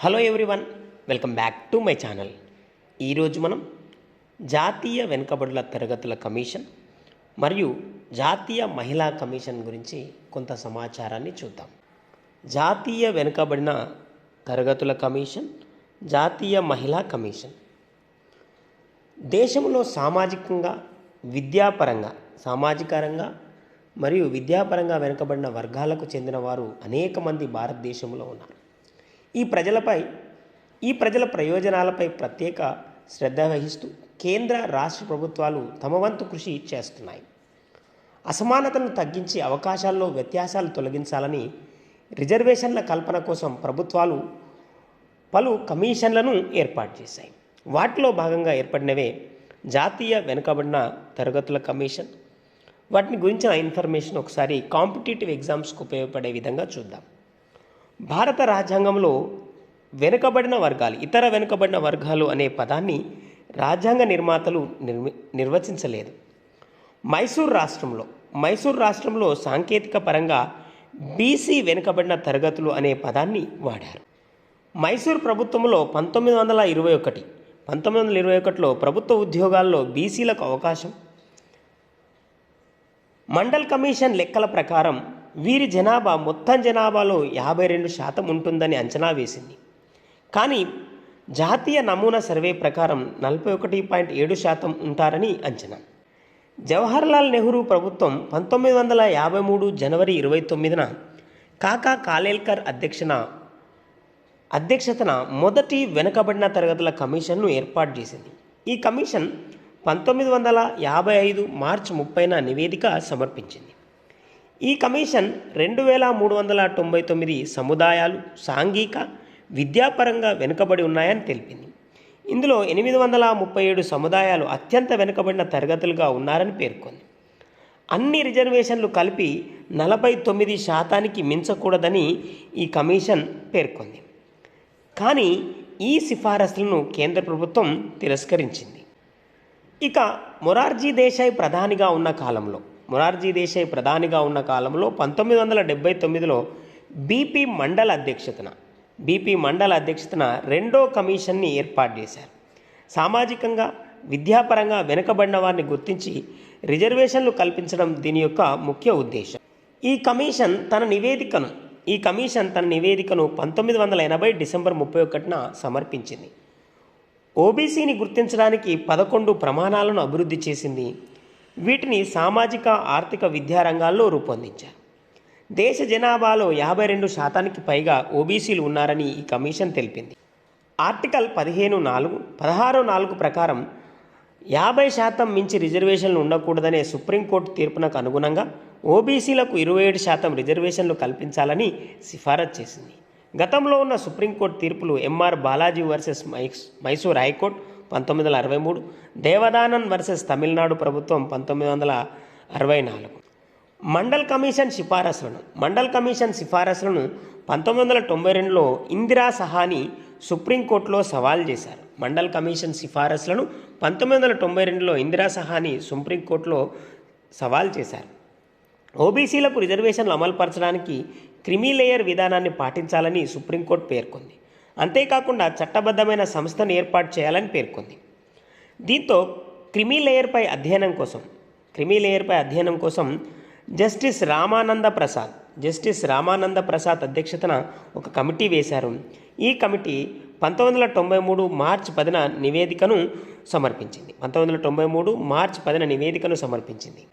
Hello everyone welcome back to my channel ఈరోజు మనం జాతీయ వెనుకబడుల తరగతుల కమిషన్ మరియు జాతీయ మహిళా కమిషన్ గురించి కొంత సమాచారాన్ని చూద్దాం. జాతీయ వెనుకబడిన తరగతుల కమిషన్ జాతీయ మహిళా కమిషన్. దేశంలో సామాజికంగా విద్యాపరంగా సామాజికరంగా మరియు విద్యాపరంగా వెనుకబడిన వర్గాలకు చెందిన వారు అనేక మంది భారతదేశంలో ఉన్నారు. ఈ ప్రజలపై ఈ ప్రజల ప్రయోజనాలపై ప్రత్యేక శ్రద్ధ వహిస్తూ కేంద్ర రాష్ట్ర ప్రభుత్వాలు తమ వంతు కృషి చేస్తున్నాయి. అసమానతను తగ్గించి అవకాశాల్లో వ్యత్యాసాలు తొలగించాలని రిజర్వేషన్ల కల్పన కోసం ప్రభుత్వాలు పలు కమిషన్లను ఏర్పాటు చేశాయి. వాటిలో భాగంగా ఏర్పడినవే జాతీయ వెనుకబడిన తరగతుల కమిషన్. వాటిని గురించిన ఇన్ఫర్మేషన్ ఒకసారి కాంపిటేటివ్ ఎగ్జామ్స్కి ఉపయోగపడే విధంగా చూద్దాం. భారత రాజ్యాంగంలో వెనుకబడిన వర్గాలు ఇతర వెనుకబడిన వర్గాలు అనే పదాన్ని రాజ్యాంగ నిర్మాతలు నిర్మి నిర్వచించలేదు. మైసూర్ రాష్ట్రంలో మైసూర్ రాష్ట్రంలో సాంకేతిక పరంగా బీసీ వెనుకబడిన తరగతులు అనే పదాన్ని వాడారు. మైసూర్ ప్రభుత్వంలో పంతొమ్మిది వందల ఇరవై ఒకటి పంతొమ్మిది వందల ఇరవై ఒకటిలో ప్రభుత్వ ఉద్యోగాల్లో బీసీలకు అవకాశం. మండల్ కమిషన్ లెక్కల ప్రకారం వీరి జనాభా మొత్తం జనాభాలో యాభై రెండు శాతం ఉంటుందని అంచనా వేసింది. కానీ జాతీయ నమూనా సర్వే ప్రకారం నలభై ఒకటి పాయింట్ ఏడు శాతం ఉంటారని అంచనా. జవహర్లాల్ నెహ్రూ ప్రభుత్వం పంతొమ్మిది వందల యాభై మూడు జనవరి ఇరవై తొమ్మిదిన కాకా కాలేల్కర్ అధ్యక్షన అధ్యక్షతన మొదటి వెనుకబడిన తరగతుల కమిషన్ను ఏర్పాటు చేసింది. ఈ కమిషన్ పంతొమ్మిది వందల యాభై ఐదు మార్చి ముప్పైన నివేదిక సమర్పించింది. ఈ కమిషన్ రెండు వేల మూడు వందల తొంభై తొమ్మిది సముదాయాలు సాంఘిక విద్యాపరంగా వెనుకబడి ఉన్నాయని తెలిపింది. ఇందులో ఎనిమిది వందల ముప్పై ఏడు సముదాయాలు అత్యంత వెనుకబడిన తరగతులుగా ఉన్నారని పేర్కొంది. అన్ని రిజర్వేషన్లు కలిపి నలభై తొమ్మిది శాతానికి మించకూడదని ఈ కమిషన్ పేర్కొంది. కానీ ఈ సిఫారసులను కేంద్ర ప్రభుత్వం తిరస్కరించింది. ఇక మొరార్జీ దేశాయ్ ప్రధానిగా ఉన్న కాలంలో మొరార్జీ దేశాయ్ ప్రధానిగా ఉన్న కాలంలో పంతొమ్మిది వందల డెబ్బై తొమ్మిదిలో బీపీ మండల అధ్యక్షతన బీపీ మండల అధ్యక్షతన రెండో కమిషన్ని ఏర్పాటు చేశారు. సామాజికంగా విద్యాపరంగా వెనుకబడిన వారిని గుర్తించి రిజర్వేషన్లు కల్పించడం దీని యొక్క ముఖ్య ఉద్దేశం. ఈ కమిషన్ తన నివేదికను ఈ కమిషన్ తన నివేదికను పంతొమ్మిది వందల ఎనభై డిసెంబర్ ముప్పై ఒకటిన సమర్పించింది. ఓబీసీని గుర్తించడానికి పదకొండు ప్రమాణాలను అభివృద్ధి చేసింది వీటిని సామాజిక ఆర్థిక విద్యా రంగాల్లో రూపొందించారు. దేశ జనాభాలో యాభై రెండు శాతానికి పైగా ఓబీసీలు ఉన్నారని ఈ కమిషన్ తెలిపింది. ఆర్టికల్ పదిహేను నాలుగు పదహారు నాలుగు ప్రకారం యాభై శాతం మించి రిజర్వేషన్లు ఉండకూడదనే సుప్రీంకోర్టు తీర్పునకు అనుగుణంగా ఓబీసీలకు ఇరవై ఏడు శాతం రిజర్వేషన్లు కల్పించాలని సిఫారసు చేసింది. గతంలో ఉన్న సుప్రీంకోర్టు తీర్పులు ఎంఆర్ బాలాజీ వర్సెస్ మైస్ మైసూర్ హైకోర్టు పంతొమ్మిది వందల అరవై మూడు. దేవదానన్ వర్సెస్ తమిళనాడు ప్రభుత్వం పంతొమ్మిది వందల అరవై నాలుగు. మండల్ కమిషన్ సిఫారసులను మండల్ కమిషన్ సిఫారసులను పంతొమ్మిది వందల తొంభై రెండులో ఇందిరా సహాని సుప్రీంకోర్టులో సవాల్ చేశారు. మండల్ కమిషన్ సిఫారసులను పంతొమ్మిది వందల తొంభై రెండులో ఇందిరా సహాని సుప్రీంకోర్టులో సవాల్ చేశారు. ఓబీసీలకు రిజర్వేషన్లు అమలుపరచడానికి క్రిమీ లేయర్ విధానాన్ని పాటించాలని సుప్రీంకోర్టు పేర్కొంది. అంతేకాకుండా చట్టబద్ధమైన సంస్థను ఏర్పాటు చేయాలని పేర్కొంది. దీంతో క్రిమిలేయర్పై అధ్యయనం కోసం క్రిమిలేయర్పై అధ్యయనం కోసం జస్టిస్ రామానంద ప్రసాద్ జస్టిస్ రామానంద ప్రసాద్ అధ్యక్షతన ఒక కమిటీ వేశారు. ఈ కమిటీ పంతొమ్మిది వందల తొంభై మూడు మార్చి పదిన నివేదికను సమర్పించింది. పంతొమ్మిది వందల తొంభై మూడు మార్చి పదిన నివేదికను సమర్పించింది.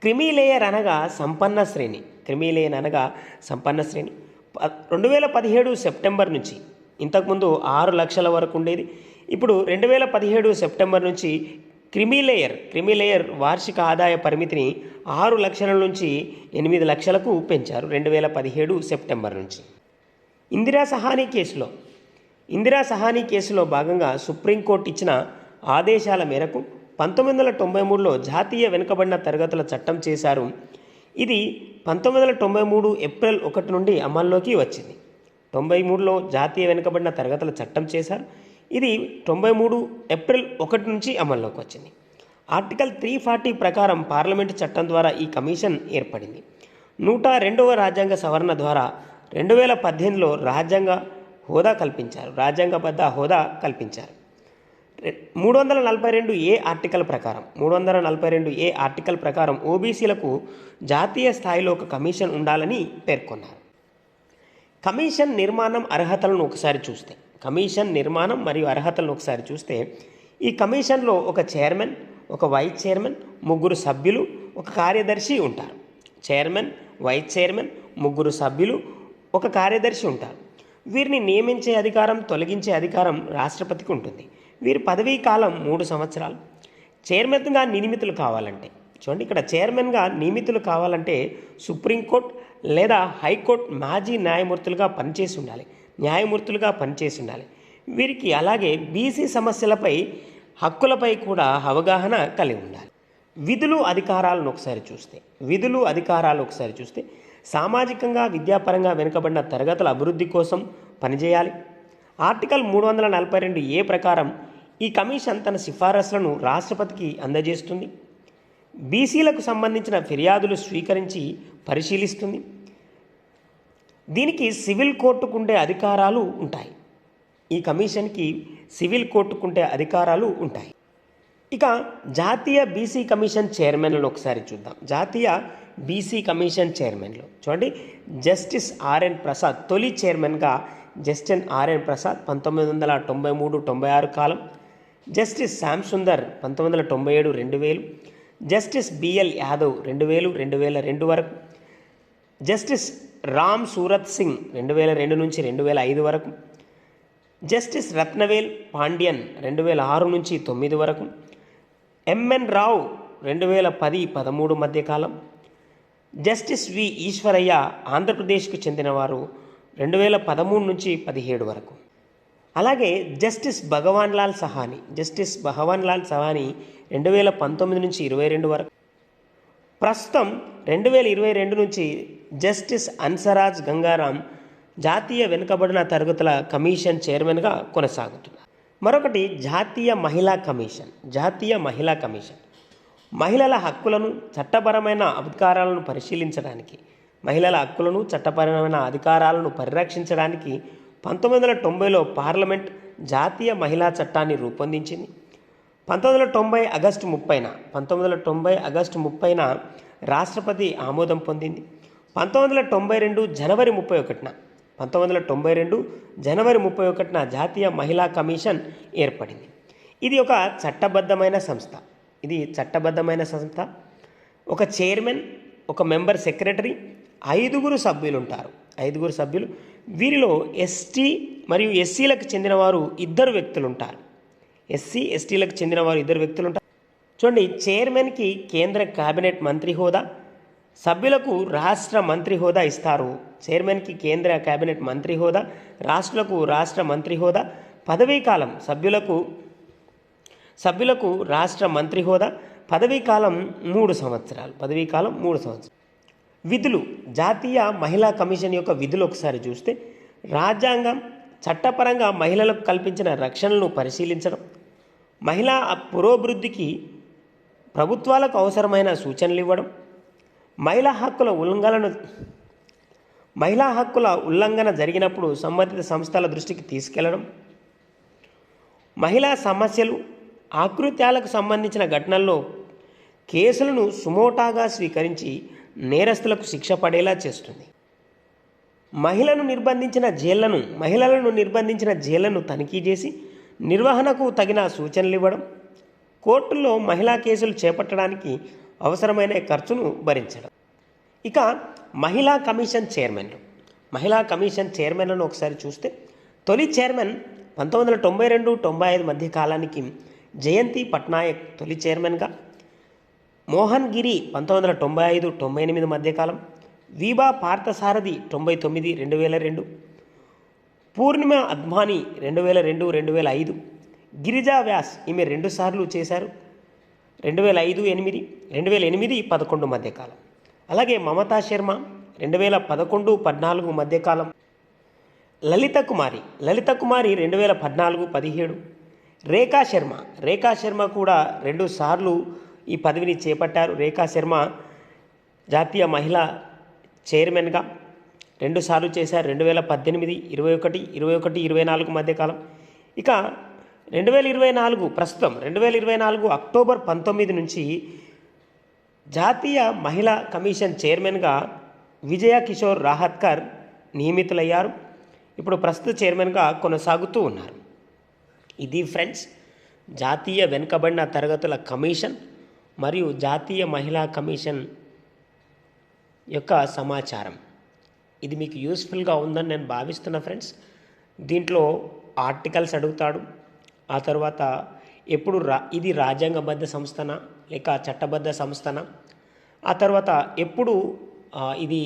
క్రిమిలేయర్ అనగా సంపన్న శ్రేణి క్రిమిలేయర్ అనగా సంపన్న శ్రేణి. రెండు వేల పదిహేడు సెప్టెంబర్ నుంచి ఇంతకుముందు ఆరు లక్షల వరకు ఉండేది. ఇప్పుడు రెండు వేల పదిహేడు సెప్టెంబర్ నుంచి క్రిమిలేయర్ క్రిమిలేయర్ వార్షిక ఆదాయ పరిమితిని ఆరు లక్షల నుంచి ఎనిమిది లక్షలకు పెంచారు రెండు వేల పదిహేడు సెప్టెంబర్ నుంచి. ఇందిరా సహానీ కేసులో ఇందిరా సహానీ కేసులో భాగంగా సుప్రీంకోర్టు ఇచ్చిన ఆదేశాల మేరకు పంతొమ్మిది వందల తొంభై మూడులో జాతీయ వెనుకబడిన తరగతుల చట్టం చేశారు. ఇది పంతొమ్మిది వందల తొంభై మూడు ఏప్రిల్ ఒకటి నుండి అమల్లోకి వచ్చింది. తొంభై మూడులో జాతీయ వెనుకబడిన తరగతుల చట్టం చేశారు. ఇది తొంభై మూడు ఏప్రిల్ ఒకటి నుంచి అమల్లోకి వచ్చింది. ఆర్టికల్ త్రీ ఫార్టీ ప్రకారం పార్లమెంటు చట్టం ద్వారా ఈ కమిషన్ ఏర్పడింది. నూట రెండవ రాజ్యాంగ సవరణ ద్వారా రెండు వేల పద్దెనిమిదిలో రాజ్యాంగ హోదా కల్పించారు. రాజ్యాంగబద్ధ హోదా కల్పించారు. మూడు వందల నలభై రెండు ఏ ఆర్టికల్ ప్రకారం మూడు వందల నలభై రెండు ఏ ఆర్టికల్ ప్రకారం ఓబీసీలకు జాతీయ స్థాయిలో ఒక కమిషన్ ఉండాలని పేర్కొన్నారు. కమిషన్ నిర్మాణం అర్హతలను ఒకసారి చూస్తే కమిషన్ నిర్మాణం మరియు అర్హతలను ఒకసారి చూస్తే ఈ కమిషన్లో ఒక చైర్మన్ ఒక వైస్ చైర్మన్ ముగ్గురు సభ్యులు ఒక కార్యదర్శి ఉంటారు. చైర్మన్ వైస్ చైర్మన్ ముగ్గురు సభ్యులు ఒక కార్యదర్శి ఉంటారు. వీరిని నియమించే అధికారం తొలగించే అధికారం రాష్ట్రపతికి ఉంటుంది. వీరి పదవీ కాలం మూడు సంవత్సరాలు. చైర్మన్గా నియమితులు కావాలంటే చూడండి ఇక్కడ చైర్మన్గా నియమితులు కావాలంటే సుప్రీంకోర్టు లేదా హైకోర్టు మాజీ న్యాయమూర్తులుగా పనిచేసి ఉండాలి. న్యాయమూర్తులుగా పనిచేసి ఉండాలి. వీరికి అలాగే బీసీ సమస్యలపై హక్కులపై కూడా అవగాహన కలిగి ఉండాలి. విధులు అధికారాలను ఒకసారి చూస్తే విధులు అధికారాలు ఒకసారి చూస్తే సామాజికంగా విద్యాపరంగా వెనుకబడిన తరగతుల అభివృద్ధి కోసం పనిచేయాలి. ఆర్టికల్ మూడు వందల నలభై రెండు ఏ ప్రకారం ఈ కమిషన్ తన సిఫారసులను రాష్ట్రపతికి అందజేస్తుంది. బీసీలకు సంబంధించిన ఫిర్యాదులు స్వీకరించి పరిశీలిస్తుంది. దీనికి సివిల్ కోర్టుకుండే అధికారాలు ఉంటాయి. ఈ కమిషన్కి సివిల్ కోర్టుకుండే అధికారాలు ఉంటాయి. ఇక జాతీయ బీసీ కమిషన్ చైర్మన్లను ఒకసారి చూద్దాం. జాతీయ బీసీ కమిషన్ చైర్మన్లు. చూడండి జస్టిస్ ఆర్ఎన్ ప్రసాద్ తొలి చైర్మన్గా జస్టిన్ ఆర్ఎన్ ప్రసాద్ పంతొమ్మిది వందల తొంభై మూడు తొంభై ఆరు కాలం జస్టిస్ శ్యామ్ సుందర్ పంతొమ్మిది వందల తొంభై ఏడు రెండు వేలు జస్టిస్ బిఎల్ యాదవ్ రెండు వేలు రెండు వేల రెండు వరకు జస్టిస్ రామ్ సూరత్ సింగ్ రెండు వేల రెండు నుంచి రెండు వేల ఐదు వరకు జస్టిస్ రత్నవేల్ పాండ్యన్ రెండు వేల ఆరు నుంచి తొమ్మిది వరకు ఎంఎన్ రావు రెండు వేల పది పదమూడు మధ్యకాలం జస్టిస్ వి ఈశ్వరయ్య ఆంధ్రప్రదేశ్కు చెందినవారు రెండు వేల పదమూడు నుంచి పదిహేడు వరకు. అలాగే జస్టిస్ భగవాన్ లాల్ సహాని జస్టిస్ భగవాన్ లాల్ సహాని రెండు వేల పంతొమ్మిది నుంచి ఇరవై రెండు వరకు. ప్రస్తుతం రెండు వేల ఇరవై రెండు నుంచి జస్టిస్ అన్సరాజ్ గంగారాం జాతీయ వెనుకబడిన తరగతుల కమిషన్ చైర్మన్గా కొనసాగుతున్నారు. మరొకటి జాతీయ మహిళా కమిషన్ జాతీయ మహిళా కమిషన్. మహిళల హక్కులను చట్టపరమైన అధికారాలను పరిశీలించడానికి మహిళల హక్కులను చట్టపరమైన అధికారాలను పరిరక్షించడానికి పంతొమ్మిది వందల తొంభైలో పార్లమెంట్ జాతీయ మహిళా చట్టాన్ని రూపొందించింది. పంతొమ్మిది వందల తొంభై ఆగస్టు ముప్పైన పంతొమ్మిది వందల తొంభై ఆగస్టు ముప్పైన రాష్ట్రపతి ఆమోదం పొందింది. పంతొమ్మిది వందల తొంభై రెండు జనవరి ముప్పై ఒకటిన పంతొమ్మిది వందల తొంభై రెండు జనవరి ముప్పై ఒకటిన జాతీయ మహిళా కమిషన్ ఏర్పడింది. ఇది ఒక చట్టబద్ధమైన సంస్థ. ఇది చట్టబద్ధమైన సంస్థ. ఒక చైర్మన్ ఒక మెంబర్ సెక్రటరీ ఐదుగురు సభ్యులు ఉంటారు ఐదుగురు సభ్యులు. వీరిలో ఎస్టీ మరియు ఎస్సీలకు చెందినవారు ఇద్దరు వ్యక్తులు ఉంటారు ఎస్సీ ఎస్టీలకు చెందినవారు ఇద్దరు వ్యక్తులు ఉంటారు చూడండి చైర్మన్కి కేంద్ర కేబినెట్ మంత్రి హోదా సభ్యులకు రాష్ట్ర మంత్రి హోదా ఇస్తారు. చైర్మన్కి కేంద్ర కేబినెట్ మంత్రి హోదా రాష్ట్రాలకు రాష్ట్ర మంత్రి హోదా పదవీ కాలం సభ్యులకు సభ్యులకు రాష్ట్ర మంత్రి హోదా పదవీ కాలం మూడు సంవత్సరాలు పదవీ కాలం మూడు సంవత్సరాలు. విధులు జాతీయ మహిళా కమిషన్ యొక్క విధులు ఒకసారి చూస్తే రాజ్యాంగం చట్టపరంగా మహిళలకు కల్పించిన రక్షణలను పరిశీలించడం మహిళా పురోభివృద్ధికి ప్రభుత్వాలకు అవసరమైన సూచనలు ఇవ్వడం మహిళా హక్కుల ఉల్లంఘనను మహిళా హక్కుల ఉల్లంఘన జరిగినప్పుడు సంబంధిత సంస్థల దృష్టికి తీసుకెళ్ళడం మహిళా సమస్యలు ఆకృత్యాలకు సంబంధించిన ఘటనల్లో కేసులను సుమోటాగా స్వీకరించి నేరస్తులకు శిక్ష పడేలా చేస్తుంది. మహిళను నిర్బంధించిన జైళ్ళను మహిళలను నిర్బంధించిన జైళ్ళను తనిఖీ చేసి నిర్వహణకు తగిన సూచనలు ఇవ్వడం కోర్టుల్లో మహిళా కేసులు చేపట్టడానికి అవసరమైన ఖర్చును భరించడం. ఇక మహిళా కమిషన్ చైర్మన్లు. మహిళా కమిషన్ చైర్మన్లను ఒకసారి చూస్తే తొలి చైర్మన్ పంతొమ్మిది వందల తొంభై రెండు తొంభై ఐదు మధ్య కాలానికి జయంతి పట్నాయక్ తొలి చైర్మన్గా మోహన్ గిరి పంతొమ్మిది వందల తొంభై ఐదు తొంభై ఎనిమిది మధ్యకాలం వీబా పార్థసారథి తొంభై తొమ్మిది రెండు వేల రెండు పూర్ణిమ అద్వానీ రెండు వేల రెండు రెండు వేల ఐదు గిరిజా వ్యాస్ ఈమె రెండు సార్లు చేశారు రెండు వేల ఐదు ఎనిమిది రెండు వేల ఎనిమిది పదకొండు మధ్యకాలం. అలాగే మమతా శర్మ రెండు వేల పదకొండు పద్నాలుగు మధ్యకాలం లలిత కుమారి లలిత కుమారి రెండు వేల పద్నాలుగు పదిహేడు రేఖా శర్మ రేఖా శర్మ కూడా రెండు సార్లు ఈ పదవిని చేపట్టారు. రేఖా శర్మ జాతీయ మహిళా చైర్మన్గా రెండు సార్లు చేశారు. రెండు వేల పద్దెనిమిది ఇరవై ఒకటి ఇరవై ఒకటి ఇరవై నాలుగు మధ్యకాలం. ఇక రెండు వేల ఇరవై నాలుగు ప్రస్తుతం రెండు వేల ఇరవై నాలుగు అక్టోబర్ పంతొమ్మిది నుంచి జాతీయ మహిళా కమిషన్ చైర్మన్గా విజయ కిషోర్ రాహత్కర్ నియమితులయ్యారు. ఇప్పుడు ప్రస్తుత చైర్మన్గా కొనసాగుతూ ఉన్నారు. ఇది ఫ్రెండ్స్ జాతీయ వెనుకబడిన తరగతుల కమిషన్. మరియు జాతీయ మహిళా కమిషన్ యొక్క సమాచారం. ఇది మీకు యూస్ఫుల్గా ఉందని నేను భావిస్తున్నా ఫ్రెండ్స్. దీంట్లో ఆర్టికల్స్ అడుగుతాడు. ఆ తర్వాత ఎప్పుడు రా ఇది రాజ్యాంగబద్ధ సంస్థన? లేక చట్టబద్ధ సంస్థన? ఆ తర్వాత ఎప్పుడు ఇది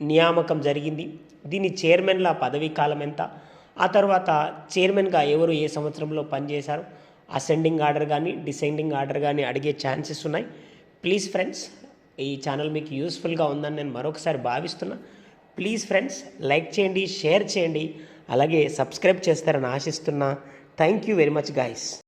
నియామకం జరిగింది? దీని చైర్మన్ల పదవీ కాలం ఎంత? ఆ తర్వాత చైర్మన్గా ఎవరు ఏ సంవత్సరంలో పనిచేశారు? అసెండింగ్ ఆర్డర్ కానీ డిసెండింగ్ ఆర్డర్ కానీ అడిగే ఛాన్సెస్ ఉన్నాయి. ప్లీజ్ ఫ్రెండ్స్ ఈ ఛానల్ మీకు యూస్ఫుల్గా ఉందని నేను మరొకసారి భావిస్తున్నా. ప్లీజ్ ఫ్రెండ్స్ లైక్ చేయండి షేర్ చేయండి అలాగే సబ్స్క్రైబ్ చేస్తారని ఆశిస్తున్నా. Thank you very much guys